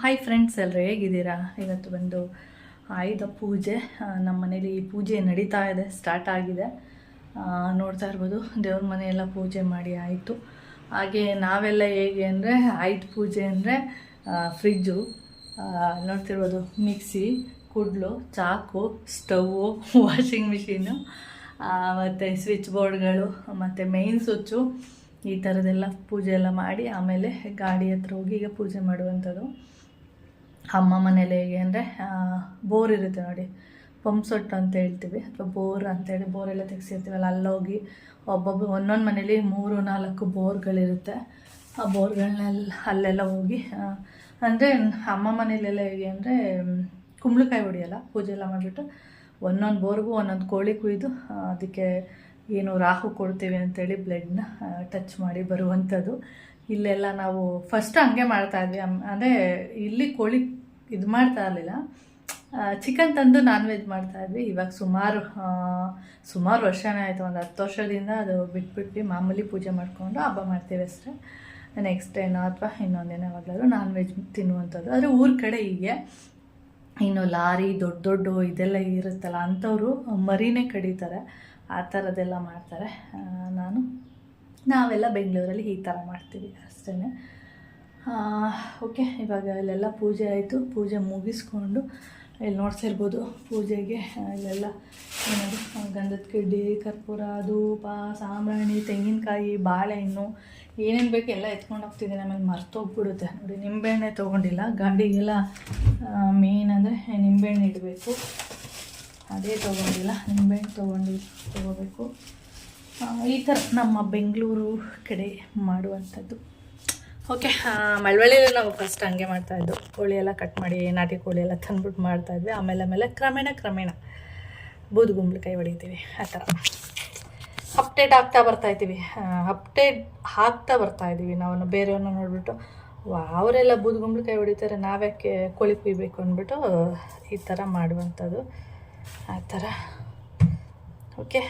Hi friends ಎಲ್ಲರೂ ಹೇಗಿದ್ದೀರಾ? ಇವತ್ತು ಬಂದು ಆಯುಧ ಪೂಜೆ. ನಮ್ಮ ಮನೇಲಿ ಪೂಜೆ ನಡೀತಾ ಇದೆ ಸ್ಟಾರ್ಟ್ ಆಗಿದೆ. ನೋಡ್ತಾ ಇರ್ಬೋದು, ದೇವ್ರ ಮನೆಯೆಲ್ಲ ಪೂಜೆ ಮಾಡಿ ಆಯಿತು. ಹಾಗೆ ನಾವೆಲ್ಲ ಹೇಗೆ ಅಂದರೆ, ಆಯುಧ ಪೂಜೆ ಅಂದರೆ ಫ್ರಿಜ್ಜು ನೋಡ್ತಿರ್ಬೋದು, ಮಿಕ್ಸಿ, ಕುಡ್ಲು, ಚಾಕು ಸ್ಟವ್ವು ವಾಷಿಂಗ್ ಮಿಷಿನು ಮತ್ತು ಸ್ವಿಚ್ ಬೋರ್ಡ್ಗಳು ಮತ್ತು ಮೇಯ್ನ್ ಸ್ವಿಚ್ಚು ಈ ಥರದ್ದೆಲ್ಲ ಪೂಜೆ ಎಲ್ಲ ಮಾಡಿ ಆಮೇಲೆ ಗಾಡಿ ಹತ್ರ ಹೋಗಿ ಈಗ ಪೂಜೆ ಮಾಡುವಂಥದ್ದು. ಅಮ್ಮ ಮನೇಲಿ ಹೇಗೆ ಅಂದರೆ ಬೋರ್ ಇರುತ್ತೆ ನೋಡಿ. ಪಂಪ್ ಸೊಟ್ಟು ಅಂತ ಹೇಳ್ತೀವಿ, ಅಥವಾ ಬೋರ್ ಅಂತೇಳಿ ಬೋರೆಲ್ಲ ತೆಗೆಸಿರ್ತೀವಲ್ಲ, ಅಲ್ಲೋಗಿ ಒಬ್ಬೊಬ್ಬ ಒಂದೊಂದು ಮನೇಲಿ ಮೂರು, ನಾಲ್ಕು ಬೋರ್ಗಳಿರುತ್ತೆ. ಆ ಬೋರ್ಗಳನ್ನೆಲ್ಲ ಅಲ್ಲೆಲ್ಲ ಹೋಗಿ ಅಂದರೆ ಅಮ್ಮ ಮನೇಲೆಲ್ಲ ಹೇಗೆ ಅಂದರೆ ಕುಂಬಳಕಾಯಿ ಹೊಡಿಯಲ್ಲ, ಪೂಜೆ ಎಲ್ಲ ಮಾಡಿಬಿಟ್ಟು ಒಂದೊಂದು ಬೋರ್ಗೂ ಒಂದೊಂದು ಕೋಳಿ ಕುಯ್ದು ಅದಕ್ಕೆ ಏನು ರಾಹು ಕೊಡ್ತೀವಿ ಅಂತೇಳಿ ಬ್ಲಡ್ನ ಟಚ್ ಮಾಡಿ ಬರುವಂಥದ್ದು ಇಲ್ಲೆಲ್ಲ ನಾವು ಫಸ್ಟ್ ಹಂಗೆ ಮಾಡ್ತಾ ಇದ್ವಿ. ಅಮ್- ಅಂದರೆ ಇಲ್ಲಿ ಕೋಳಿ ಇದು ಮಾಡ್ತಾ ಇರಲಿಲ್ಲ. ಚಿಕನ್ ತಂದು ನಾನ್ ವೆಜ್ ಮಾಡ್ತಾ ಇದ್ವಿ. ಇವಾಗ ಸುಮಾರು ಸುಮಾರು ವರ್ಷನೇ ಆಯಿತು. ಒಂದು ಹತ್ತು ವರ್ಷದಿಂದ ಅದು ಬಿಟ್ಬಿಟ್ಟು ಮಾಮೂಲಿ ಪೂಜೆ ಮಾಡಿಕೊಂಡು ಹಬ್ಬ ಮಾಡ್ತೀವಿ ಅಷ್ಟೇ. ನೆಕ್ಸ್ಟ್ ಏನೋ ಅಥವಾ ಇನ್ನೊಂದೇನೋ ಯಾವಾಗಲಾದ್ರು ನಾನ್ ವೆಜ್ ತಿನ್ನುವಂಥದ್ದು. ಆದರೆ ಊರ ಕಡೆ ಹೀಗೆ. ಇನ್ನು ಲಾರಿ ದೊಡ್ಡ ದೊಡ್ಡ ಇದೆಲ್ಲ ಇರುತ್ತಲ್ಲ, ಅಂಥವ್ರು ಮರಿನೇ ಕಡಿತಾರೆ. ಆ ಥರದ್ದೆಲ್ಲ ಮಾಡ್ತಾರೆ. ನಾನು. ನಾವೆಲ್ಲ ಬೆಂಗಳೂರಲ್ಲಿ ಈ ಥರ ಮಾಡ್ತೀವಿ ಅಷ್ಟೇ ಓಕೆ, ಇವಾಗ ಇಲ್ಲೆಲ್ಲ ಪೂಜೆ ಆಯಿತು. ಪೂಜೆ ಮುಗಿಸ್ಕೊಂಡು ಇಲ್ಲಿ ನೋಡ್ತಿರ್ಬೋದು ಪೂಜೆಗೆ ಇಲ್ಲೆಲ್ಲ ಏನದು ಗಂಧದ ಕಡ್ಡಿ, ಕರ್ಪೂರ, ಧೂಪ, ಸಾಂಬ್ರಾಣಿ, ತೆಂಗಿನಕಾಯಿ, ಬಾಳೆಹಣ್ಣು, ಏನೇನು ಬೇಕು ಎಲ್ಲ ಎತ್ಕೊಂಡು ಹೋಗ್ತಿದ್ದೀನಿ. ಆಮೇಲೆ ಮರ್ತೋಗ್ಬಿಡುತ್ತೆ. ನೋಡಿ, ನಿಂಬೆಹಣ್ಣೆ ತೊಗೊಂಡಿಲ್ಲ. ಗಾಡಿಗೆಲ್ಲ ಮೇನ್ ಅಂದರೆ ನಿಂಬೆಹಣ್ಣು ಇಡಬೇಕು. ಅದೇ ತೊಗೊಂಡಿಲ್ಲ ನಿಂಬೆಹಣ್ಣು ತೊಗೊಂಡು ತೊಗೋಬೇಕು. ಈ ಥರ ನಮ್ಮ ಬೆಂಗಳೂರು ಕಡೆ ಮಾಡುವಂಥದ್ದು. ಓಕೆ ಮಳವಳ್ಳಿಯಲ್ಲಿ ನಾವು ಫಸ್ಟ್ ಹಂಗೆ ಮಾಡ್ತಾಯಿದ್ದು ಕೋಳಿ ಎಲ್ಲ ಕಟ್ ಮಾಡಿ, ನಾಟಿ ಕೋಳಿ ಎಲ್ಲ ತಂದ್ಬಿಟ್ಟು ಮಾಡ್ತಾಯಿದ್ವಿ ಆಮೇಲೆ ಆಮೇಲೆ ಕ್ರಮೇಣ ಕ್ರಮೇಣ ಬೂದುಗುಂಬಳಕಾಯಿ ಹೊಡಿತೀವಿ, ಆ ಥರ. ಅಪ್ಡೇಟ್ ಆಗ್ತಾ ಬರ್ತಾ ಇದ್ದೀವಿ. ಅಪ್ಡೇಟ್ ಹಾಕ್ತಾ ಬರ್ತಾ ಇದ್ದೀವಿ ನಾವು ಬೇರೆಯವ್ರನ್ನ ನೋಡಿಬಿಟ್ಟು. ಅವರೆಲ್ಲ ಬೂದುಗುಂಬಳಕಾಯಿ ಹೊಡಿತಾರೆ, ನಾವ್ಯಾಕೆ ಕೋಳಿ ಕುಯ್ಬೇಕು ಅಂದ್ಬಿಟ್ಟು ಈ ಥರ ಮಾಡುವಂಥದ್ದು. ಆ ಥರ. ಓಕೆ?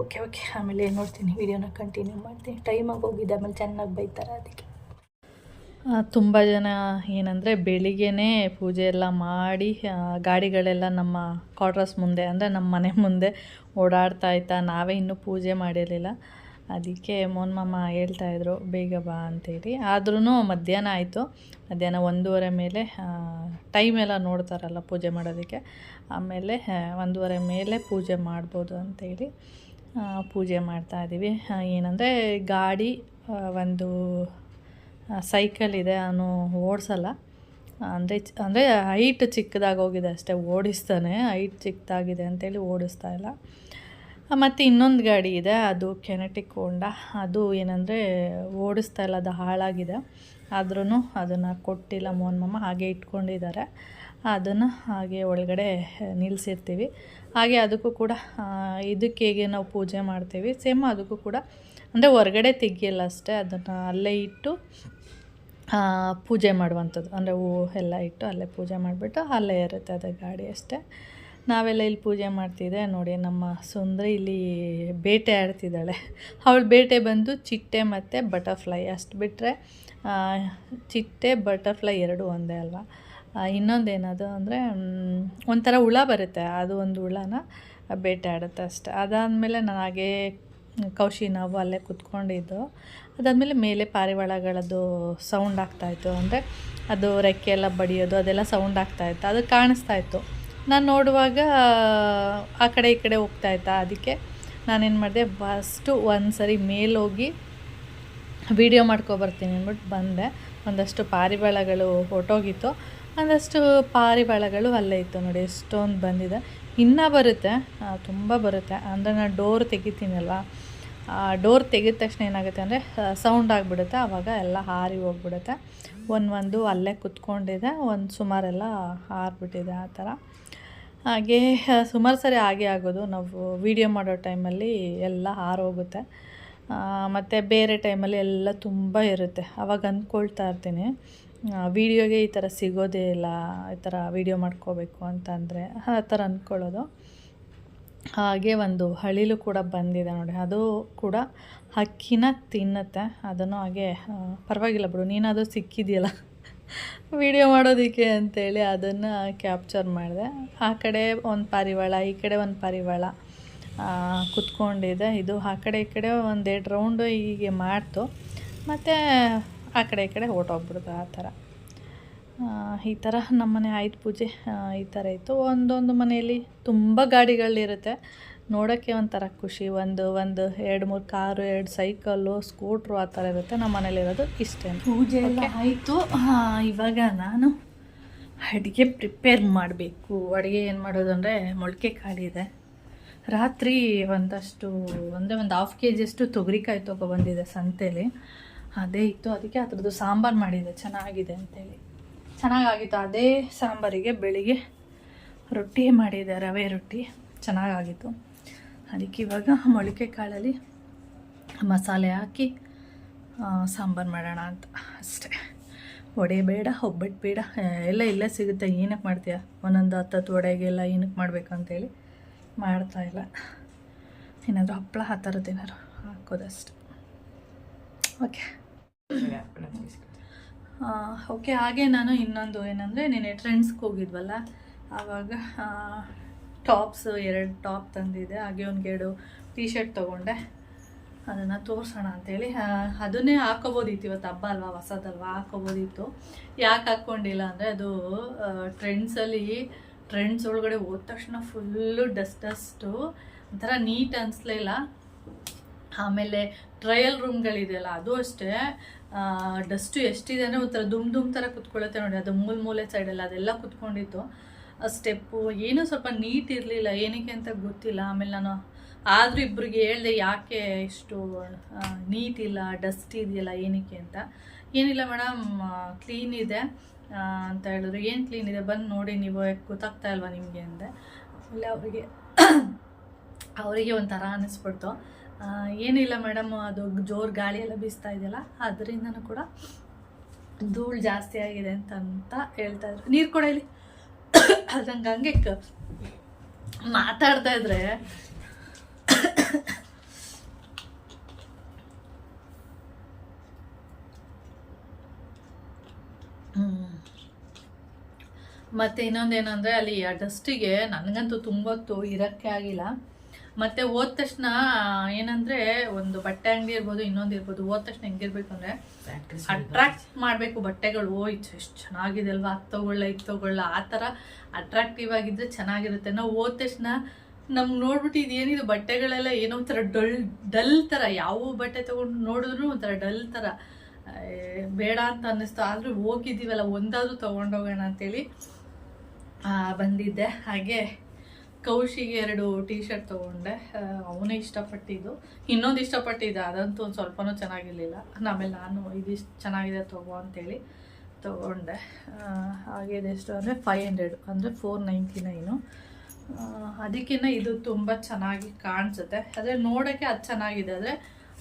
Okay okay. ಆಮೇಲೆ ನೋಡ್ತೀನಿ, ವಿಡಿಯೋನ ಕಂಟಿನ್ಯೂ ಮಾಡ್ತೀನಿ. ಟೈಮಾಗಿ ಹೋಗಿದೆ, ಆಮೇಲೆ ಚೆನ್ನಾಗಿ ಬೈತಾರೆ ಅದಕ್ಕೆ. ತುಂಬ ಜನ ಏನಂದರೆ ಬೆಳಿಗ್ಗೆನೇ ಪೂಜೆ ಎಲ್ಲ ಮಾಡಿ ಗಾಡಿಗಳೆಲ್ಲ ನಮ್ಮ ಕ್ವಾರ್ಟರ್ಸ್ ಮುಂದೆ, ಅಂದರೆ ನಮ್ಮ ಮನೆ ಮುಂದೆ ಓಡಾಡ್ತಾ ಇತ್ತಾ ನಾವೇ ಇನ್ನೂ ಪೂಜೆ ಮಾಡಿರಲಿಲ್ಲ. ಅದಕ್ಕೆ ಮೋನ್ ಮಾಮ ಹೇಳ್ತಾಯಿದ್ರು ಬೇಗ ಬಾ ಅಂತೇಳಿ. ಆದ್ರೂ ಮಧ್ಯಾಹ್ನ ಆಯಿತು. ಮಧ್ಯಾಹ್ನ ಒಂದೂವರೆ ಮೇಲೆ ಟೈಮ್ ಎಲ್ಲ ನೋಡ್ತಾರಲ್ಲ ಪೂಜೆ ಮಾಡೋದಕ್ಕೆ. ಆಮೇಲೆ ಒಂದೂವರೆ ಮೇಲೆ ಪೂಜೆ ಮಾಡ್ಬೋದು ಅಂತೇಳಿ ಪೂಜೆ ಮಾಡ್ತಾ ಇದ್ದೀವಿ ಏನಂದರೆ ಗಾಡಿ ಒಂದು ಸೈಕಲ್ ಇದೆ ಅವನು ಓಡಿಸಲ್ಲ. ಅಂದರೆ ಅಂದರೆ ಹೈಟ್ ಚಿಕ್ಕದಾಗಿ ಹೋಗಿದೆ ಅಷ್ಟೇ, ಓಡಿಸ್ತಾನೆ ಹೈಟ್ ಚಿಕ್ಕದಾಗಿದೆ ಅಂತೇಳಿ ಓಡಿಸ್ತಾ ಇಲ್ಲ. ಮತ್ತು ಇನ್ನೊಂದು ಗಾಡಿ ಇದೆ, ಅದು ಕೆನೆಟಿಕ್ ಹೋಂಡಾ ಅದು ಏನಂದರೆ ಓಡಿಸ್ತಾ ಇಲ್ಲ, ಅದು ಹಾಳಾಗಿದೆ. ಆದ್ರೂ ಅದನ್ನು ಕೊಟ್ಟಿಲ್ಲ ಮೋಹನ್ ಮಾಮ, ಹಾಗೆ ಇಟ್ಕೊಂಡಿದ್ದಾರೆ. ಅದನ್ನು ಹಾಗೆ ಒಳಗಡೆ ನಿಲ್ಲಿಸಿರ್ತೀವಿ ಹಾಗೆ ಅದಕ್ಕೂ ಕೂಡ ಇದಕ್ಕೆ ಹೇಗೆ ನಾವು ಪೂಜೆ ಮಾಡ್ತೀವಿ ಸೇಮ್ ಅದಕ್ಕೂ ಕೂಡ, ಅಂದರೆ ಹೊರಗಡೆ ತೆಗಿಯಲ್ಲ ಅಷ್ಟೇ, ಅದನ್ನು ಅಲ್ಲೇ ಇಟ್ಟು ಪೂಜೆ ಮಾಡುವಂಥದ್ದು. ಅಂದರೆ ಹೂ ಎಲ್ಲ ಇಟ್ಟು ಅಲ್ಲೇ ಪೂಜೆ ಮಾಡಿಬಿಟ್ಟು ಅಲ್ಲೇ ಇರುತ್ತೆ ಅದು ಗಾಡಿ ಅಷ್ಟೇ. ನಾವೆಲ್ಲ ಇಲ್ಲಿ ಪೂಜೆ ಮಾಡ್ತಿದ್ದೆ ನೋಡಿ ನಮ್ಮ ಸುಂದರಿ ಇಲ್ಲಿ ಬೇಟೆ ಆಡ್ತಿದ್ದಾಳೆ. ಅವಳು ಬೇಟೆ ಬಂದು ಚಿಟ್ಟೆ ಮತ್ತು ಬಟರ್ಫ್ಲೈ ಅಷ್ಟು ಬಿಟ್ಟರೆ ಚಿಟ್ಟೆ ಬಟರ್ಫ್ಲೈ ಎರಡು ಒಂದೇ ಅಲ್ವಾ? ಇನ್ನೊಂದು ಏನದು ಅಂದರೆ ಒಂಥರ ಹುಳ ಬರುತ್ತೆ, ಅದು ಒಂದು ಹುಳನ ಬೇಟೆ ಆಡುತ್ತೆ ಅಷ್ಟೆ. ಅದಾದಮೇಲೆ ನಾನು ಹಾಗೇ ಕೌಶಿ ನಾವು ಅಲ್ಲೇ ಕುತ್ಕೊಂಡಿದ್ದು. ಅದಾದಮೇಲೆ ಮೇಲೆ ಪಾರಿವಾಳಗಳದ್ದು ಸೌಂಡ್ ಆಗ್ತಾಯಿತ್ತು ಅಂದರೆ ಅದು ರೆಕ್ಕೆ ಎಲ್ಲ ಬಡಿಯೋದು ಅದೆಲ್ಲ ಸೌಂಡ್ ಆಗ್ತಾಯಿತ್ತು ಅದು ಕಾಣಿಸ್ತಾ ಇತ್ತು. ನಾನು ನೋಡುವಾಗ, ಆ ಕಡೆ ಈ ಕಡೆ ಹೋಗ್ತಾ ಇತ್ತಾ ಅದಕ್ಕೆ ನಾನೇನು ಮಾಡಿದೆ ಫಸ್ಟು ಒಂದು ಸರಿ ಮೇಲೋಗಿ ವೀಡಿಯೋ ಮಾಡ್ಕೊಬರ್ತೀನಿ ಅಂದ್ಬಿಟ್ಟು ಬಂದೆ. ಒಂದಷ್ಟು ಪಾರಿವಾಳಗಳು ಹೊಟ್ಟೋಗಿತ್ತು ಒಂದಷ್ಟು ಪಾರಿವಾಳಗಳು ಅಲ್ಲೇ ಇತ್ತು ನೋಡಿ, ಎಷ್ಟೊಂದು ಬಂದಿದೆ. ಇನ್ನೂ ಬರುತ್ತೆ ತುಂಬ ಬರುತ್ತೆ. ಅಂದರೆ ನಾನು ಡೋರ್ ತೆಗಿತೀನಲ್ವ? ಡೋರ್ ತೆಗೆದ ತಕ್ಷಣ ಏನಾಗುತ್ತೆ ಅಂದರೆ ಸೌಂಡ್ ಆಗಿಬಿಡುತ್ತೆ. ಆವಾಗ ಎಲ್ಲ ಹಾರಿ ಹೋಗ್ಬಿಡುತ್ತೆ. ಒಂದು ಒಂದು ಅಲ್ಲೇ ಕುತ್ಕೊಂಡಿದೆ. ಒಂದು ಸುಮಾರೆಲ್ಲ ಹಾರಿಬಿಟ್ಟಿದೆ ಆ ಥರ. ಹಾಗೆ ಸುಮಾರು ಸರಿ ಹಾಗೆ ಆಗೋದು. ನಾವು ವೀಡಿಯೋ ಮಾಡೋ ಟೈಮಲ್ಲಿ ಎಲ್ಲ ಹಾರೋಗುತ್ತೆ. ಮತ್ತು ಬೇರೆ ಟೈಮಲ್ಲಿ ಎಲ್ಲ ತುಂಬ ಇರುತ್ತೆ. ಅವಾಗ ಅಂದ್ಕೊಳ್ತಾ ಇರ್ತೀನಿ. ವೀಡಿಯೋಗೆ ಈ ಥರ ಸಿಗೋದೇ ಇಲ್ಲ, ಈ ಥರ ವೀಡಿಯೋ ಮಾಡ್ಕೋಬೇಕು ಅಂತಂದರೆ ಆ ಥರ ಅಂದ್ಕೊಳ್ಳೋದು ಹಾಗೆ ಒಂದು ಹಳಿಲು ಕೂಡ ಬಂದಿದೆ ನೋಡಿ. ಅದು ಕೂಡ ಹಕ್ಕಿನ ತಿನ್ನುತ್ತೆ. ಅದನ್ನು ಹಾಗೆ ಪರವಾಗಿಲ್ಲ ಬಿಡು. ನೀನಾದರೂ ಸಿಕ್ಕಿದೆಯಲ್ಲ. ವಿಡಿಯೋ ಮಾಡೋದಕ್ಕೆ ಅಂತೇಳಿ ಅದನ್ನು ಕ್ಯಾಪ್ಚರ್ ಮಾಡಿದೆ. ಆ ಕಡೆ ಒಂದು ಪಾರಿವಾಳ, ಈ ಕಡೆ ಒಂದು ಪಾರಿವಾಳ ಕುತ್ಕೊಂಡಿದೆ. ಇದು ಆ ಕಡೆ, ಈ ಕಡೆ ಒಂದೆರಡು ರೌಂಡು ಹೀಗೆ ಮಾಡ್ತು. ಮತ್ತು ಆ ಕಡೆ, ಈ ಕಡೆ ಹೊರ್ಟೋಗ್ಬಿಡ್ತು ಆ ಥರ. ಈ ಥರ ನಮ್ಮನೆ ಆಯುಧ ಪೂಜೆ. ಈ ಥರ ಇತ್ತು. ಒಂದೊಂದು ಮನೆಯಲ್ಲಿ ತುಂಬ ಗಾಡಿಗಳಿರುತ್ತೆ. ನೋಡೋಕ್ಕೆ ಒಂಥರ ಖುಷಿ. ಒಂದು ಒಂದು ಎರಡು ಮೂರು ಕಾರು ಎರಡು ಸೈಕಲ್ಲು ಸ್ಕೂಟ್ರು ಆ ಥರ ಇರುತ್ತೆ. ನಮ್ಮ ಮನೇಲಿರೋದು ಇಷ್ಟೇ. ಪೂಜೆ ಎಲ್ಲ ಆಯಿತು. ಇವಾಗ ನಾನು ಅಡುಗೆ ಪ್ರಿಪೇರ್ ಮಾಡಬೇಕು. ಅಡುಗೆ ಏನು ಮಾಡೋದು ಅಂದರೆ ಮೊಳಕೆ ಕಾಳಿದೆ ರಾತ್ರಿ ಒಂದಷ್ಟು ಒಂದೇ ಒಂದು ಹಾಫ್ ಕೆ ಜಿಯಷ್ಟು ತೊಗರಿಕಾಯಿ ತೊಗೊಬಂದಿದೆ ಸಂತೇಲಿ. ಅದೇ ಇತ್ತು. ಅದಕ್ಕೆ ಅದ್ರದ್ದು ಸಾಂಬಾರು ಮಾಡಿದೆ. ಚೆನ್ನಾಗಿದೆ ಅಂತೇಳಿ. ಚೆನ್ನಾಗಾಗಿತ್ತು. ಅದೇ ಸಾಂಬಾರಿಗೆ ಬೆಳಿಗ್ಗೆ ರೊಟ್ಟಿ ಮಾಡಿದೆ ರವೆ ರೊಟ್ಟಿ. ಚೆನ್ನಾಗಾಗಿತ್ತು. ಅದಕ್ಕೆ ಇವಾಗ ಮೊಳಕೆ ಕಾಳಲ್ಲಿ ಮಸಾಲೆ ಹಾಕಿ ಸಾಂಬಾರು ಮಾಡೋಣ ಅಂತ. ಅಷ್ಟೇ. ವಡೆ ಬೇಡ ಒಬ್ಬಟ್ಟು ಬೇಡ ಎಲ್ಲ ಇಲ್ಲೇ ಸಿಗುತ್ತೆ. ಏನಕ್ಕೆ ಮಾಡ್ತೀಯ? ಒಂದೊಂದು ಹತ್ತತ್ತು ವಡೆಗೆಲ್ಲ ಏನಕ್ಕೆ ಮಾಡಬೇಕು ಅಂತೇಳಿ ಮಾಡ್ತಾ ಇಲ್ಲ. ಏನಾದರೂ ಹಪ್ಪಳ ಆ ಥರದ್ದು ಏನಾದ್ರು ಹಾಕೋದಷ್ಟೆ. ಓಕೆ. ಓಕೆ, ಹಾಗೆ ನಾನು ಇನ್ನೊಂದು ಏನಂದರೆ ನೆನೆ ಟ್ರೆಂಡ್ಸ್ಗೆ ಹೋಗಿದ್ವಲ್ಲ, ಆವಾಗ ಟಾಪ್ಸ್, ಎರಡು ಟಾಪ್ ತಂದಿದೆ. ಹಾಗೆ ಒಂದು ಒಂದೆರಡು ಟೀ ಶರ್ಟ್ ತೊಗೊಂಡೆ. ಅದನ್ನು ತೋರಿಸೋಣ ಅಂತೇಳಿ. ಅದನ್ನೇ ಹಾಕೋಬೋದಿತ್ತು ಇವತ್ತು ಹಬ್ಬ ಅಲ್ವಾ? ಹೊಸದಲ್ವಾ? ಹಾಕೋಬೋದಿತ್ತು. ಯಾಕೆ ಹಾಕ್ಕೊಂಡಿಲ್ಲ ಅಂದರೆ ಅದು ಟ್ರೆಂಡ್ಸಲ್ಲಿ ಟ್ರೆಂಡ್ಸ್ ಒಳಗಡೆ ಹೋದ ತಕ್ಷಣ ಫುಲ್ಲು ಡಸ್ಟ್ ಡಸ್ಟು ಒಂಥರ ನೀಟ್ ಅನಿಸ್ಲಿಲ್ಲ ಆಮೇಲೆ ಟ್ರಯಲ್ ರೂಮ್ಗಳಿದೆಯಲ್ಲ ಅದು ಅಷ್ಟೇ. ಡಸ್ಟು ಎಷ್ಟಿದೆ ಅಂದರೆ ಒಂಥರ ದುಮ್ ದುಮ್ ಥರ ಕುತ್ಕೊಳ್ಳುತ್ತೆ ನೋಡಿ. ಅದು ಮೂಲ ಮೂಲೆ ಸೈಡಲ್ಲಿ ಅದೆಲ್ಲ ಕುತ್ಕೊಂಡಿತ್ತು. ಸ್ಟೆಪ್ಪು ಏನೂ ಸ್ವಲ್ಪ ನೀಟ್ ಇರಲಿಲ್ಲ, ಏನಕ್ಕೆ ಅಂತ ಗೊತ್ತಿಲ್ಲ. ಆಮೇಲೆ ನಾನು ಆದರೂ ಇಬ್ಬರಿಗೆ ಹೇಳ್ದೆ, ಯಾಕೆ ಇಷ್ಟು ನೀಟ್ ಇಲ್ಲ ಡಸ್ಟ್ ಇದೆಯಲ್ಲ, ಏನಕ್ಕೆ ಅಂತ? ಏನಿಲ್ಲ ಮೇಡಮ್ ಕ್ಲೀನ್ ಇದೆ ಅಂತ ಹೇಳಿದ್ರು. ಏನು ಕ್ಲೀನ್ ಇದೆ? ಬಂದು ನೋಡಿ, ನೀವು ಯಾಕೆ ಗೊತ್ತಾಗ್ತಾ ಇಲ್ವಾ ನಿಮಗೆ? ಅಂದೆ. ಆಮೇಲೆ ಅವರಿಗೆ ಅವರಿಗೆ ಒಂಥರ ಅನ್ನಿಸ್ಬಿಡ್ತು ಏನಿಲ್ಲ ಮೇಡಮ್ ಅದು ಜೋರು ಗಾಳಿ ಎಲ್ಲ ಬೀಸ್ತಾ ಇದೆಯಲ್ಲ ಅದರಿಂದನೂ ಕೂಡ ಧೂಳು ಜಾಸ್ತಿ ಆಗಿದೆ ಅಂತ ಅಂತ ಹೇಳ್ತಾ ಇದ್ರು. ನೀರು ಕೊಡ ಅದಂಗೆ ಹಂಗೆ ಮಾತಾಡ್ತಾ ಇದ್ರೆ. ಮತ್ತೆ ಇನ್ನೊಂದೇನಂದ್ರೆ ಅಲ್ಲಿ ಆ ಡಸ್ಟಿಗೆ ನನಗಂತೂ ತುಂಬ ಹೊತ್ತು ಇರಕ್ಕೆ ಆಗಿಲ್ಲ ಮತ್ತೆ ಹೋದ ತಕ್ಷಣ ಏನಂದ್ರೆ ಒಂದು ಬಟ್ಟೆ ಅಂಗಡಿ ಇರ್ಬೋದು ಇನ್ನೊಂದು ಇರ್ಬೋದು ಹೋದ ತಕ್ಷಣ ಹೆಂಗಿರ್ಬೇಕು ಅಂದ್ರೆ ಅಟ್ರಾಕ್ಟ್ ಮಾಡಬೇಕು ಬಟ್ಟೆಗಳು. ಓ ಇಷ್ಟು ಎಷ್ಟು ಚೆನ್ನಾಗಿದೆ ಅಲ್ವಾ? ಅದು ತಗೊಳ್ಳ ಇದು ತಗೊಳ್ಳ ಆ ಥರ ಅಟ್ರಾಕ್ಟಿವ್ ಆಗಿದ್ರೆ ಚೆನ್ನಾಗಿರುತ್ತೆ. ನಾವು ಹೋದ ತಕ್ಷಣ ನಮ್ಗೆ ನೋಡ್ಬಿಟ್ಟು ಇದೇನಿದು ಬಟ್ಟೆಗಳೆಲ್ಲ ಏನೋ ಒಂಥರ ಡಲ್ ಡಲ್ ಥರ ಯಾವ ಬಟ್ಟೆ ತೊಗೊಂಡು ನೋಡಿದ್ರು ಒಂಥರ ಡಲ್ ಥರ ಬೇಡ ಅಂತ ಅನ್ನಿಸ್ತು. ಆದರೂ ಹೋಗಿದ್ದೀವಲ್ಲ ಒಂದಾದ್ರೂ ತಗೊಂಡೋಗೋಣ ಅಂತೇಳಿ ಆ, ಬಂದಿದ್ದೆ. ಹಾಗೆ ಕೌಶಿಗೆ ಎರಡು ಟೀ ಶರ್ಟ್ ತೊಗೊಂಡೆ ಅವನೇ ಇಷ್ಟಪಟ್ಟಿದ್ದು. ಇನ್ನೊಂದು ಇಷ್ಟಪಟ್ಟಿದ್ದೆ. ಅದಂತೂ ಒಂದು ಸ್ವಲ್ಪನೂ ಚೆನ್ನಾಗಿರಲಿಲ್ಲ. ಆಮೇಲೆ ನಾನು ಇದಿಷ್ಟು ಚೆನ್ನಾಗಿದೆ ತಗೋ ಅಂತೇಳಿ ತೊಗೊಂಡೆ. ಹಾಗೆ ಇದೆಷ್ಟು ಅಂದರೆ ಫೈವ್ ಹಂಡ್ರೆಡ್ ಅಂದರೆ ಫೋರ್ ನೈಂಟಿ ನೈನು ಅದಕ್ಕಿಂತ ಇದು ತುಂಬ ಚೆನ್ನಾಗಿ ಕಾಣಿಸುತ್ತೆ. ಆದರೆ ನೋಡೋಕ್ಕೆ ಅದು ಚೆನ್ನಾಗಿದೆ. ಆದರೆ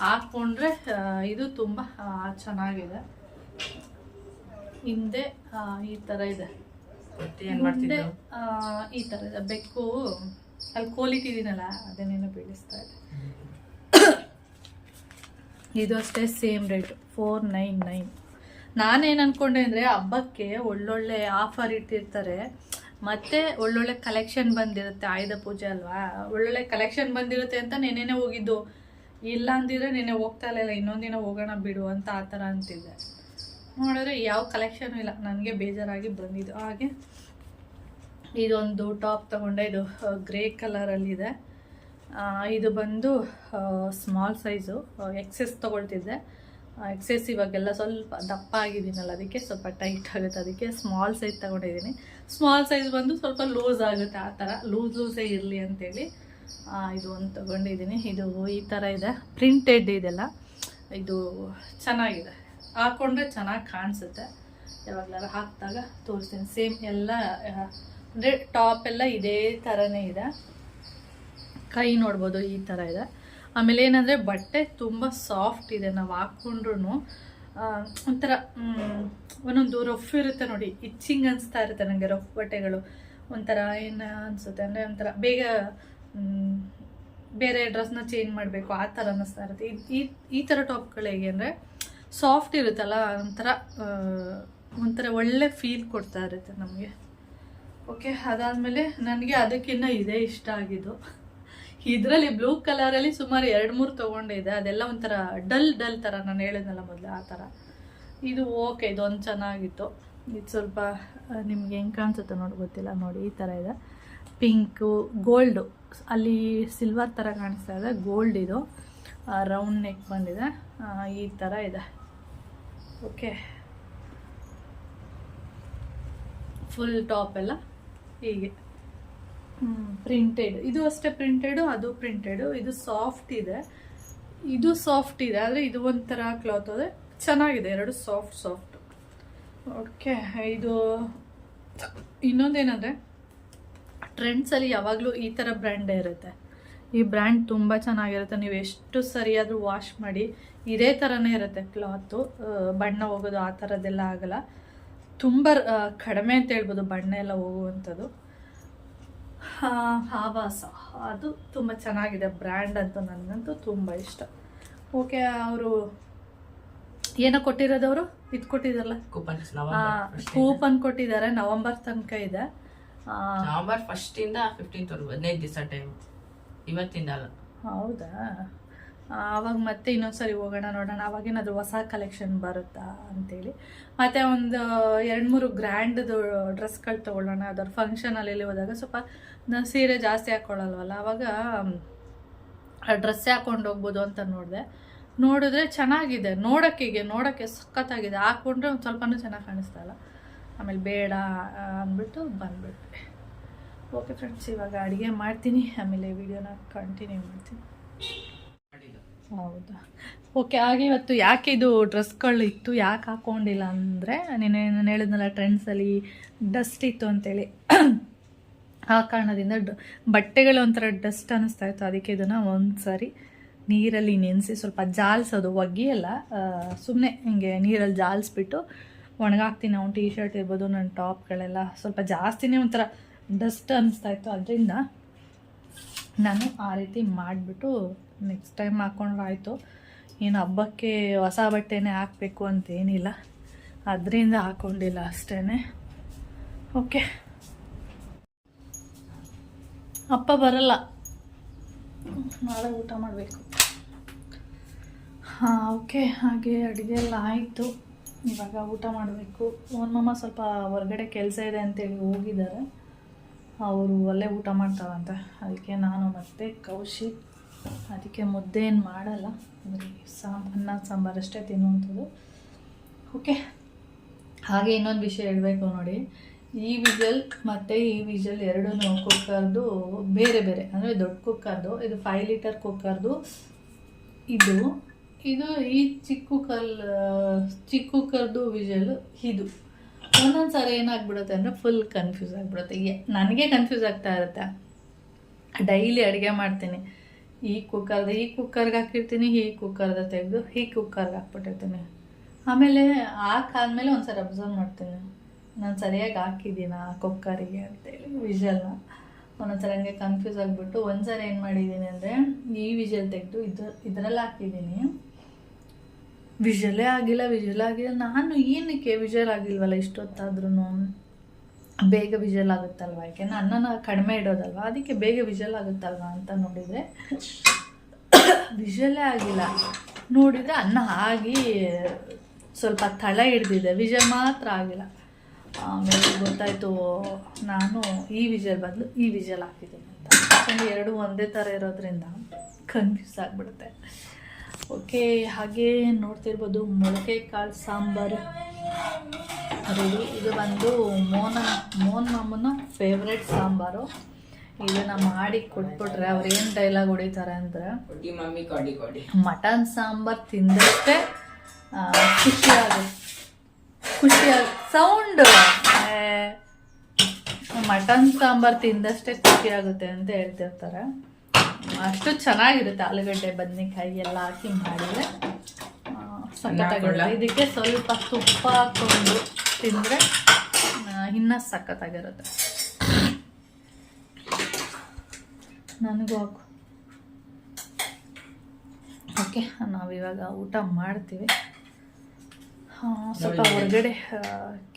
ಹಾಕ್ಕೊಂಡ್ರೆ ಇದು ತುಂಬ ಚೆನ್ನಾಗಿದೆ. ಹಿಂದೆ ಈ ಥರ ಇದೆ. ಮುಂದೆ, ಈ ತರ ಬೆಕ್ಕು ಅಲ್ಲಿ ಕೋಲಿಟ್ಟಿದ್ದೀನಲ್ಲ ಅದನ್ನೇನೋ ಬೀಳಿಸ್ತಾ ಇದೆ. ಇದು ಅಷ್ಟೇ same rate four nine nine. ನಾನೇನು ಅನ್ಕೊಂಡೆ ಅಂದರೆ ಹಬ್ಬಕ್ಕೆ ಒಳ್ಳೊಳ್ಳೆ ಆಫರ್ ಇಟ್ಟಿರ್ತಾರೆ ಮತ್ತೆ ಒಳ್ಳೊಳ್ಳೆ ಕಲೆಕ್ಷನ್ ಬಂದಿರುತ್ತೆ ಆಯುಧ ಪೂಜೆ ಅಲ್ವಾ? ಒಳ್ಳೊಳ್ಳೆ ಕಲೆಕ್ಷನ್ ಬಂದಿರುತ್ತೆ ಅಂತ ನೆನೆನೆ ಹೋಗಿದ್ದು. ಇಲ್ಲ ಅಂದಿದ್ರೆ ನೆನೆ ಹೋಗ್ತಾ ಇಲ್ಲ ಇನ್ನೊಂದಿನ ಹೋಗೋಣ ಬಿಡು ಅಂತ ಆ ಥರ ಅಂತಿದ್ದೆ. ನೋಡಿದ್ರೆ ಯಾವ ಕಲೆಕ್ಷನು ಇಲ್ಲ. ನನಗೆ ಬೇಜಾರಾಗಿ ಬಂದಿದ್ದು. ಹಾಗೆ ಇದೊಂದು ಟಾಪ್ ತಗೊಂಡೆ. ಇದು ಗ್ರೇ ಕಲರಲ್ಲಿದೆ ಇದು. ಬಂದು ಸ್ಮಾಲ್ ಸೈಜು ಎಕ್ಸೆಸ್ ತೊಗೊಳ್ತಿದ್ದೆ. ಎಕ್ಸೆಸ್ ಇವಾಗೆಲ್ಲ ಸ್ವಲ್ಪ ದಪ್ಪ ಆಗಿದ್ದೀನಲ್ಲ ಅದಕ್ಕೆ ಸ್ವಲ್ಪ ಟೈಟ್ ಆಗುತ್ತೆ. ಅದಕ್ಕೆ ಸ್ಮಾಲ್ ಸೈಜ್ ತಗೊಂಡಿದ್ದೀನಿ. ಸ್ಮಾಲ್ ಸೈಜ್ ಬಂದು ಸ್ವಲ್ಪ ಲೂಸ್ ಆಗುತ್ತೆ ಆ ಥರ. ಲೂಸ್ ಲೂಸೇ ಇರಲಿ ಅಂತೇಳಿ ಇದು ಒಂದು ತೊಗೊಂಡಿದ್ದೀನಿ. ಇದು ಈ ಥರ ಇದೆ. ಪ್ರಿಂಟೆಡ್ ಇದೆಲ್ಲ. ಇದು ಚೆನ್ನಾಗಿದೆ. ಹಾಕ್ಕೊಂಡ್ರೆ ಚೆನ್ನಾಗಿ ಕಾಣಿಸುತ್ತೆ. ಯಾವಾಗಲಾರ ಹಾಕಿದಾಗ ತೋರಿಸ್ತೀನಿ. ಸೇಮ್ ಎಲ್ಲ ಅಂದರೆ ಟಾಪ್ ಎಲ್ಲ ಇದೇ ಥರನೇ ಇದೆ. ಕೈ ನೋಡ್ಬೋದು ಈ ಥರ ಇದೆ. ಆಮೇಲೆ ಏನಂದರೆ ಬಟ್ಟೆ ತುಂಬ ಸಾಫ್ಟ್ ಇದೆ ನಾವು ಹಾಕ್ಕೊಂಡ್ರು ಒಂಥರ ಒಂದೊಂದು ರಫ್ ಇರುತ್ತೆ ನೋಡಿ. ಇಚ್ಚಿಂಗ್ ಅನಿಸ್ತಾ ಇರುತ್ತೆ ನನಗೆ ರಫ್ ಬಟ್ಟೆಗಳು. ಒಂಥರ ಏನು ಅನಿಸುತ್ತೆ ಅಂದರೆ ಒಂಥರ ಬೇಗ ಬೇರೆ ಡ್ರೆಸ್ನ ಚೇಂಜ್ ಮಾಡಬೇಕು. ಆ ಥರ ಅನ್ನಿಸ್ತಾ ಇರುತ್ತೆ. ಈ ಈ ಥರ ಟಾಪ್ಗಳು ಹೇಗೆ ಅಂದರೆ ಸಾಫ್ಟ್ ಇರುತ್ತಲ್ಲ, ಒಂಥರ ಒಂಥರ ಒಳ್ಳೆ ಫೀಲ್ ಕೊಡ್ತಾ ಇರುತ್ತೆ ನಮಗೆ. ಓಕೆ ಅದಾದಮೇಲೆ ನನಗೆ ಅದಕ್ಕಿಂತ ಇದೇ ಇಷ್ಟ ಆಗಿದ್ದು. ಇದರಲ್ಲಿ ಬ್ಲೂ ಕಲರಲ್ಲಿ ಸುಮಾರು ಎರಡು ಮೂರು ತೊಗೊಂಡಿದ್ದೆ. ಅದೆಲ್ಲ ಒಂಥರ ಡಲ್ ಡಲ್ ಥರ ನಾನು ಹೇಳಿದ್ನಲ್ಲ ಮೊದಲು, ಆ ಥರ ಇದು ಓಕೆ ಇದೊಂದು ಚೆನ್ನಾಗಿತ್ತು. ಇದು ಸ್ವಲ್ಪ ನಿಮ್ಗೆ ಹೆಂಗೆ ಕಾಣಿಸುತ್ತೆ ನೋಡಿ, ಗೊತ್ತಿಲ್ಲ ನೋಡಿ, ಈ ಥರ ಇದೆ. ಪಿಂಕು ಗೋಲ್ಡು ಅಲ್ಲಿ ಸಿಲ್ವರ್ ಥರ ಕಾಣಿಸ್ತಾ ಇದೆ ಗೋಲ್ಡ್ ಇದು. ರೌಂಡ್ ನೆಕ್ ಬಂದಿದೆ. ಈ ಥರ ಇದೆ. ಓಕೆ ಫುಲ್ ಟಾಪ್ ಎಲ್ಲ ಹೀಗೆ. ಪ್ರಿಂಟೆಡ್ ಇದು ಅಷ್ಟೇ ಪ್ರಿಂಟೆಡು ಅದು ಪ್ರಿಂಟೆಡು ಇದು ಸಾಫ್ಟ್ ಇದೆ. ಇದು ಸಾಫ್ಟ್ ಇದೆ ಆದರೆ ಇದು ಒಂಥರ ಕ್ಲಾತ್ ಅದೇ. ಚೆನ್ನಾಗಿದೆ ಎರಡು ಸಾಫ್ಟ್ ಸಾಫ್ಟ್ ಓಕೆ ಇದು ಇನ್ನೊಂದೇನಂದರೆ ಟ್ರೆಂಡ್ಸಲ್ಲಿ ಯಾವಾಗಲೂ ಈ ಥರ ಬ್ರ್ಯಾಂಡೇ ಇರುತ್ತೆ. ಈ ಬ್ರ್ಯಾಂಡ್ ತುಂಬ ಚೆನ್ನಾಗಿರುತ್ತೆ. ನೀವು ಎಷ್ಟು ಸರಿಯಾದರೂ ವಾಶ್ ಮಾಡಿ ಇದೇ ಥರನೇ ಇರುತ್ತೆ ಕ್ಲಾತು. ಬಣ್ಣ ಹೋಗೋದು ಆ ಥರದ್ದೆಲ್ಲ ಆಗಲ್ಲ. ತುಂಬ ಕಡಿಮೆ ಅಂತ ಹೇಳ್ಬೋದು ಬಣ್ಣ ಎಲ್ಲ ಹೋಗುವಂಥದ್ದು. ಆವಾಸ ಅದು ತುಂಬ ಚೆನ್ನಾಗಿದೆ ಬ್ರ್ಯಾಂಡ್ ಅಂತೂ ನನಗಂತೂ ತುಂಬ ಇಷ್ಟ. ಓಕೆ ಅವರು ಏನೋ ಕೊಟ್ಟಿರೋದವರು ಇದು ಕೊಟ್ಟಿದ್ದಾರಲ್ಲ? ಕೂಪನ್ ಕೂಪನ್ ಕೊಟ್ಟಿದ್ದಾರೆ. ನವಂಬರ್ ತನಕ ಇದೆ. ನವೆಂಬರ್ ಫಸ್ಟ್ ಇಂದ ಫಿಫ್ಟೀನ್ತ್ ವರೆಗೂ ಹದಿನೈದು ದಿವಸ ಟೈಮ್ ಇವತ್ತಿಂದ ಅಲ್ಲ. ಹೌದಾ? ಆವಾಗ ಮತ್ತೆ ಇನ್ನೊಂದ್ಸರಿ ಹೋಗೋಣ ನೋಡೋಣ. ಅವಾಗೇನಾದ್ರು ಹೊಸ ಕಲೆಕ್ಷನ್ ಬರುತ್ತಾ ಅಂತೇಳಿ. ಮತ್ತೆ ಒಂದು ಎರಡು ಮೂರು ಗ್ರ್ಯಾಂಡ್ದು ಡ್ರೆಸ್ಗಳು ತಗೊಳ್ಳೋಣ. ಅದರ ಫಂಕ್ಷನಲ್ಲಿ ಹೋದಾಗ ಸ್ವಲ್ಪ ಸೀರೆ ಜಾಸ್ತಿ ಹಾಕ್ಕೊಳ್ಳಲ್ವಲ್ಲ ಅವಾಗ ಡ್ರೆಸ್ ಹಾಕೊಂಡು ಹೋಗ್ಬೋದು ಅಂತ ನೋಡಿದೆ. ನೋಡಿದ್ರೆ ಚೆನ್ನಾಗಿದೆ. ನೋಡೋಕ್ಕೆ ನೋಡೋಕ್ಕೆ ಸಖತ್ತಾಗಿದೆ. ಹಾಕ್ಕೊಂಡ್ರೆ ಒಂದು ಸ್ವಲ್ಪನೂ ಚೆನ್ನಾಗಿ ಕಾಣಿಸ್ತಾ ಇಲ್ಲ. ಆಮೇಲೆ ಬೇಡ ಅಂದ್ಬಿಟ್ಟು ಬಂದ್ಬಿಟ್ವಿ. ಓಕೆ ಫ್ರೆಂಡ್ಸ್ ಇವಾಗ ಅಡುಗೆ ಮಾಡ್ತೀನಿ, ಆಮೇಲೆ ವಿಡಿಯೋನ ಕಂಟಿನ್ಯೂ ಮಾಡ್ತೀನಿ. ಹೌದಾ? ಓಕೆ ಹಾಗೆ ಇವತ್ತು ಯಾಕೆ ಇದು ಡ್ರೆಸ್ಗಳು ಇತ್ತು, ಯಾಕೆ ಹಾಕ್ಕೊಂಡಿಲ್ಲ ಅಂದರೆ, ನೀನು ನಾನು ಹೇಳಿದ್ನಲ್ಲ ಟ್ರೆಂಡ್ಸಲ್ಲಿ ಡಸ್ಟ್ ಇತ್ತು ಅಂತೇಳಿ. ಆ ಕಾರಣದಿಂದ ಡ, ಬಟ್ಟೆಗಳು ಒಂಥರ ಡಸ್ಟ್ ಅನ್ನಿಸ್ತಾ ಇತ್ತು, ಅದಕ್ಕೆ ಇದನ್ನು ಒಂದು ಸಾರಿ ನೀರಲ್ಲಿ ನೆನೆಸಿ ಸ್ವಲ್ಪ ಜಾಲಿಸೋದು, ಒಗ್ಗಿಯಲ್ಲ ಸುಮ್ಮನೆ ಹಿಂಗೆ ನೀರಲ್ಲಿ ಜಾಲಿಸ್ಬಿಟ್ಟು ಒಣಗಾಕ್ತೀನಿ ಅವ್ನು ಟೀ ಶರ್ಟ್ ಇರ್ಬೋದು, ನನ್ನ ಟಾಪ್ಗಳೆಲ್ಲ ಸ್ವಲ್ಪ ಜಾಸ್ತಿನೇ ಒಂಥರ ಡಸ್ಟ್ ಅನ್ನಿಸ್ತಾ ಇತ್ತು. ಅದರಿಂದ ನಾನು ಆ ರೀತಿ ಮಾಡಿಬಿಟ್ಟು ನೆಕ್ಸ್ಟ್ ಟೈಮ್ ಹಾಕೊಂಡ್ರಾಯಿತು. ಏನು ಹಬ್ಬಕ್ಕೆ ಹೊಸ ಬಟ್ಟೆನೇ ಹಾಕಬೇಕು ಅಂತೇನಿಲ್ಲ. ಅದರಿಂದ ಹಾಕ್ಕೊಂಡಿಲ್ಲ ಅಷ್ಟೇ ಓಕೆ ಅಪ್ಪ ಬರಲ್ಲ. ನಾಳೆ ಊಟ ಮಾಡಬೇಕು. ಹಾಂ ಓಕೆ ಹಾಗೆ ಅಡುಗೆ ಎಲ್ಲ ಆಯಿತು. ಇವಾಗ ಊಟ ಮಾಡಬೇಕು. ಮಮ್ಮ ಸ್ವಲ್ಪ ಹೊರಗಡೆ ಕೆಲಸ ಇದೆ ಅಂತೇಳಿ ಹೋಗಿದ್ದಾರೆ. ಅವರು ಒಳ್ಳೆ ಊಟ ಮಾಡ್ತಾವಂತೆ ಅದಕ್ಕೆ ನಾನು ಮತ್ತೆ ಕೌಶಿಕ್, ಅದಕ್ಕೆ ಮುದ್ದೆ ಏನು ಮಾಡಲ್ಲ. ಬರೀ ಸಾಂ ಅನ್ನ, ಸಾಂಬಾರು ಅಷ್ಟೇ ತಿನ್ನುವಂಥದ್ದು. ಓಕೆ ಹಾಗೆ ಇನ್ನೊಂದು ವಿಷಯ ಹೇಳಬೇಕು ನೋಡಿ. ಈ ವಿಜಲ್ ಮತ್ತು ಈ ವಿಜಲ್ ಎರಡೂ ಕುಕ್ಕರ್ದು ಬೇರೆ ಬೇರೆ, ಅಂದರೆ ದೊಡ್ಡ ಕುಕ್ಕರ್ದು, ಇದು ಫೈವ್ ಲೀಟರ್ ಕುಕ್ಕರ್ದು ಇದು ಇದು ಈ ಚಿಕ್ಕ ಕುಕ್ಕರ್, ಚಿಕ್ಕ ಕುಕ್ಕರ್ದು ವಿಜಲ್ ಇದು. ಒಂದೊಂದು ಸಾರಿ ಏನಾಗ್ಬಿಡುತ್ತೆ ಅಂದರೆ ಫುಲ್ ಕನ್ಫ್ಯೂಸ್ ಆಗಿಬಿಡುತ್ತೆ. ನನಗೆ ಕನ್ಫ್ಯೂಸ್ ಆಗ್ತಾ ಇರುತ್ತೆ. ಡೈಲಿ ಅಡುಗೆ ಮಾಡ್ತೀನಿ. ಈ ಕುಕ್ಕರ್ದು ಈ ಕುಕ್ಕರ್ಗೆ ಹಾಕಿರ್ತೀನಿ, ಈ ಕುಕ್ಕರ್ದ ತೆಗೆದು, ಈ ಕುಕ್ಕರ್ಗೆ ಹಾಕ್ಬಿಟ್ಟಿರ್ತೀನಿ. ಆಮೇಲೆ ಹಾಕಾದ್ಮೇಲೆ ಒಂದ್ಸರಿ ಅಬ್ಸರ್ವ್ ಮಾಡ್ತೀನಿ. ನಾನು ಸರಿಯಾಗಿ ಹಾಕಿದ್ದೀನ ಕುಕ್ಕರಿಗೆ ಅಂತೇಳಿ ವಿಷಲ್ನ ಒಂದೊಂದ್ಸರಿ ಹಂಗೆ ಕನ್ಫ್ಯೂಸ್ ಆಗಿಬಿಟ್ಟು ಒಂದ್ಸರಿ ಏನು ಮಾಡಿದ್ದೀನಿ ಅಂದರೆ ಈ ವಿಷಲ್ ತೆಗೆದು ಇದು ಇದರಲ್ಲಿ ಹಾಕಿದ್ದೀನಿ. ವಿಷಲೇ ಆಗಿಲ್ಲ ವಿಜುವಲ್ ಆಗಿಲ್ಲ. ನಾನು ಏನಕ್ಕೆ ವಿಜುವಲ್ ಆಗಿಲ್ವಲ್ಲ ಇಷ್ಟೊತ್ತಾದ್ರೂ? ಬೇಗ ವಿಷಲ್ ಆಗುತ್ತಲ್ವ? ಯಾಕೆಂದ್ರೆ ಅನ್ನನ ಕಡಿಮೆ ಇಡೋದಲ್ವ? ಅದಕ್ಕೆ ಬೇಗ ವಿಜುವಲ್ ಆಗುತ್ತಲ್ವ ಅಂತ ನೋಡಿದರೆ ವಿಜುವಲೇ ಆಗಿಲ್ಲ. ನೋಡಿದರೆ ಅನ್ನ ಆಗಿ ಸ್ವಲ್ಪ ತಳ ಹಿಡ್ದಿದೆ. ವಿಷಲ್ ಮಾತ್ರ ಆಗಿಲ್ಲ. ಆಮೇಲೆ ಗೊತ್ತಾಯಿತು, ನಾನು ಈ ವಿಜಲ್ ಬದಲು ಈ ವಿಜಲ್ ಹಾಕಿದ್ದೀನಿ ಅಂತ. ಯಾಕಂದರೆ ಎರಡು ಒಂದೇ ಥರ ಇರೋದ್ರಿಂದ ಕನ್ಫ್ಯೂಸ್ ಆಗಿಬಿಡುತ್ತೆ. ಓಕೆ ಹಾಗೆ ನೋಡ್ತಿರ್ಬೋದು ಮೊಳಕೆ ಕಾಳು ಸಾಂಬಾರು. ರೆಡಿ ಇದು ಬಂದು ಮೋನ ಮೋನ್ ಮಾಮನ ಫೇವ್ರೆಟ್ ಸಾಂಬಾರು. ಇದನ್ನು ಮಾಡಿ ಕೊಟ್ಬಿಟ್ರೆ ಅವ್ರೇನು ಏನು ಡೈಲಾಗ್ ಹೊಡಿತಾರೆ ಅಂದರೆ ಮಟನ್ ಸಾಂಬಾರ್ ತಿಂದಷ್ಟೇ ಆ, ಖುಷಿಯಾಗುತ್ತೆ ಖುಷಿಯಾಗ ಸೌಂಡ್ ಮಟನ್ ಸಾಂಬಾರ್ ತಿಂದಷ್ಟೇ ಖುಷಿಯಾಗುತ್ತೆ ಅಂತ ಹೇಳ್ತಿರ್ತಾರೆ. ಅಷ್ಟು ಚೆನ್ನಾಗಿರುತ್ತೆ ಆಲೂಗಡ್ಡೆ ಬದನೆಕಾಯಿ ಎಲ್ಲ ಹಾಕಿ ಮಾಡಿದ್ರೆ. ಸಖತ್ತಾಗಿರುತ್ತೆ. ಇದಕ್ಕೆ ಸ್ವಲ್ಪ ತುಪ್ಪ ಹಾಕೊಂಡು ತಿಂದರೆ ಇನ್ನೂ ಸಖತ್ತಾಗಿರುತ್ತೆ. ನನಗೂ ಹಾಕು. ಓಕೆ ನಾವಿವಾಗ ಊಟ ಮಾಡ್ತೀವಿ. ಸ್ವಲ್ಪ ಹೊರಗಡೆ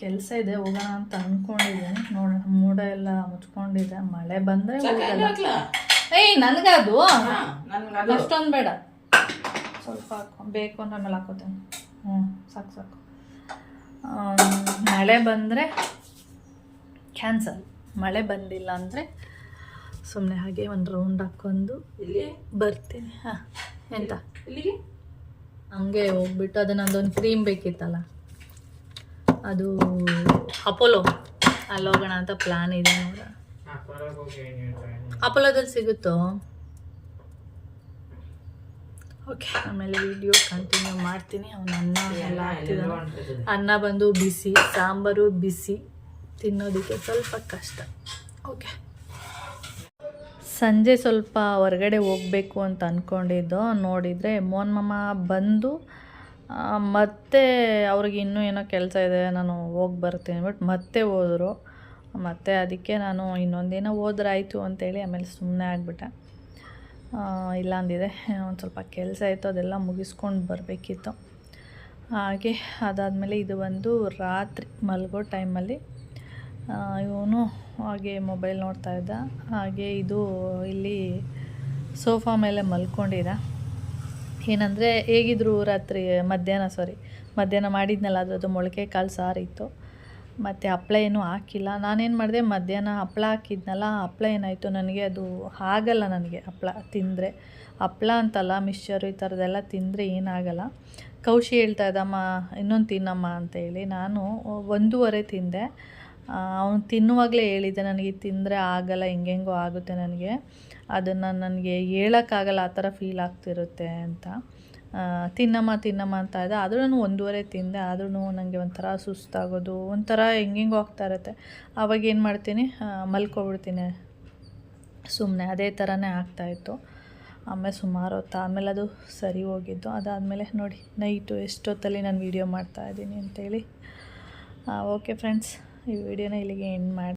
ಕೆಲಸ ಇದೆ ಹೋಗೋಣ ಅಂತ ಅಂದ್ಕೊಂಡಿದ್ದೀನಿ ನೋಡೋಣ ಮೂಡ ಎಲ್ಲ ಮುಚ್ಕೊಂಡಿದೆ. ಮಳೆ ಬಂದರೆ ಹೋಗಲ್ಲ? ಏಯ್ ನನಗದು? ಅದು. ಅಷ್ಟೊಂದು ಬೇಡ. ಸ್ವಲ್ಪ ಹಾಕೊ ಬೇಕು ಅಂದ್ರೆ ಆಮೇಲೆ ಹಾಕೋತೇನೆ. ಹ್ಞೂ ಸಾಕು ಸಾಕು. ಮಳೆ ಬಂದರೆ ಕ್ಯಾನ್ಸಲ್ ಮಳೆ ಬಂದಿಲ್ಲ ಅಂದರೆ ಸುಮ್ಮನೆ ಹಾಗೆ ಒಂದು ರೌಂಡ್ ಹಾಕ್ಕೊಂಡು ಇಲ್ಲಿ ಬರ್ತೀನಿ. ಹಾಂ ಎಂತ? ಇಲ್ಲಿಗೆ ಹಂಗೆ ಹೋಗ್ಬಿಟ್ಟು ಅದು ನಂದೊಂದು ಕ್ರೀಮ್ ಬೇಕಿತ್ತಲ್ಲ? ಅದು ಅಪೋಲೋ ಅಲ್ಲಿ ಹೋಗೋಣ ಅಂತ ಪ್ಲ್ಯಾನ್ ಇದೆ ನೋಡ. ಅಪೋಲೋದಲ್ಲಿ ಸಿಗುತ್ತೋ? ಓಕೆ ಆಮೇಲೆ ವಿಡಿಯೋ ಕಂಟಿನ್ಯೂ ಮಾಡ್ತೀನಿ. ಅವನ ಅನ್ನ ಎಲ್ಲ ಹಾಕ್ತಿದ್ದಾನೆ. ಅನ್ನ ಬಂದು ಬಿಸಿ ಸಾಂಬಾರು ಬಿಸಿ ತಿನ್ನೋದಕ್ಕೆ ಸ್ವಲ್ಪ ಕಷ್ಟ. ಓಕೆ ಸಂಜೆ ಸ್ವಲ್ಪ ಹೊರಗಡೆ ಹೋಗಬೇಕು ಅಂತ ಅಂದ್ಕೊಂಡಿದ್ದು ನೋಡಿದರೆ ಮೋಹನ್ ಮಾಮ ಬಂದು ಮತ್ತೆ ಅವ್ರಿಗೆ ಇನ್ನೂ ಏನೋ ಕೆಲಸ ಇದೆ ನಾನು ಹೋಗಿ ಬರ್ತೀನಿ. ಬಟ್ ಮತ್ತೆ ಹೋದರು. ಮತ್ತೆ ಅದಕ್ಕೆ ನಾನು ಇನ್ನೊಂದೇನೋ ಹೋದ್ರೆ ಆಯಿತು ಅಂತೇಳಿ ಆಮೇಲೆ ಸುಮ್ಮನೆ ಆಗಿಬಿಟ್ಟೆ. ಇಲ್ಲ ಅಂದಿದೆ ಒಂದು ಸ್ವಲ್ಪ ಕೆಲಸ ಇತ್ತು, ಅದೆಲ್ಲ ಮುಗಿಸ್ಕೊಂಡು ಬರಬೇಕಿತ್ತು. ಹಾಗೆ ಅದಾದಮೇಲೆ ಇದು ಬಂದು ರಾತ್ರಿ ಮಲಗೋ ಟೈಮಲ್ಲಿ ಇವನು ಹಾಗೆ ಮೊಬೈಲ್ ನೋಡ್ತಾ ಇದ್ದ. ಹಾಗೆ ಇದು ಇಲ್ಲಿ ಸೋಫಾ ಮೇಲೆ ಮಲ್ಕೊಂಡಿದ್ದ. ಏನಂದರೆ ಹೇಗಿದ್ರು ರಾತ್ರಿ ಮಧ್ಯಾಹ್ನ ಸಾರಿ ಮಧ್ಯಾಹ್ನ ಮಾಡಿದ್ನಲ್ಲ, ಅದ್ರದ್ದು ಮೊಳಕೆ ಕಾಲು ಸಾರಿತ್ತು. ಮತ್ತು ಹಪ್ಳ ಏನೂ ಹಾಕಿಲ್ಲ. ನಾನೇನು ಮಾಡಿದೆ, ಮಧ್ಯಾಹ್ನ ಹಪ್ಪಳ ಹಾಕಿದ್ನಲ್ಲ ಹಪ್ಪಳ ಏನಾಯಿತು ನನಗೆ, ಅದು ಆಗಲ್ಲ ನನಗೆ ಹಪ್ಪಳ ತಿಂದರೆ. ಹಪ್ಪಳ ಅಂತಲ್ಲ, ಮಿಶ್ಚರು ಈ ಥರದ್ದೆಲ್ಲ ತಿಂದರೆ ಏನಾಗಲ್ಲ. ಕೌಶಿ ಹೇಳ್ತಾ ಇದ್ದಮ್ಮ, ಇನ್ನೊಂದು ತಿನ್ನಮ್ಮ ಅಂತೇಳಿ ನಾನು ಒಂದೂವರೆ ತಿಂದೆ. ಅವನು ತಿನ್ನುವಾಗಲೇ ಹೇಳಿದ್ದೆ, ನನಗೆ ತಿಂದರೆ ಆಗಲ್ಲ, ಹೆಂಗೆಂಗೋ ಆಗುತ್ತೆ ನನಗೆ. ಅದನ್ನು ನನಗೆ ಹೇಳೋಕ್ಕಾಗಲ್ಲ, ಆ ಥರ ಫೀಲ್ ಆಗ್ತಿರುತ್ತೆ ಅಂತ. ತಿನ್ನಮ್ಮ ತಿನ್ನಮ್ಮ ಅಂತ ಇದೆ. ಆದರೂ ನಾನು ಒಂದೂವರೆ ತಿಂದೆ ಆದ್ರೂ ನನಗೆ ಒಂಥರ ಸುಸ್ತಾಗೋದು, ಒಂಥರ ಹೆಂಗೆಂಗೋ ಆಗ್ತಾ ಇರುತ್ತೆ. ಆವಾಗ ಏನು ಮಾಡ್ತೀನಿ ಮಲ್ಕೊಬಿಡ್ತೀನಿ. ಸುಮ್ಮನೆ ಅದೇ ಥರನೇ ಆಗ್ತಾಯಿತ್ತು ಆಮೇಲೆ ಸುಮಾರು ಹೊತ್ತು ಆಮೇಲೆ ಅದು ಸರಿ ಹೋಗಿದ್ದು. ಅದಾದಮೇಲೆ ನೋಡಿ, ನೈಟು ಎಷ್ಟೊತ್ತಲ್ಲಿ ನಾನು ವೀಡಿಯೋ ಮಾಡ್ತಾಯಿದ್ದೀನಿ ಅಂತೇಳಿ. ಓಕೆ ಫ್ರೆಂಡ್ಸ್ ಈ ವಿಡಿಯೋನ ಇಲ್ಲಿಗೆ ಎಂಡ್ ಮಾಡಿ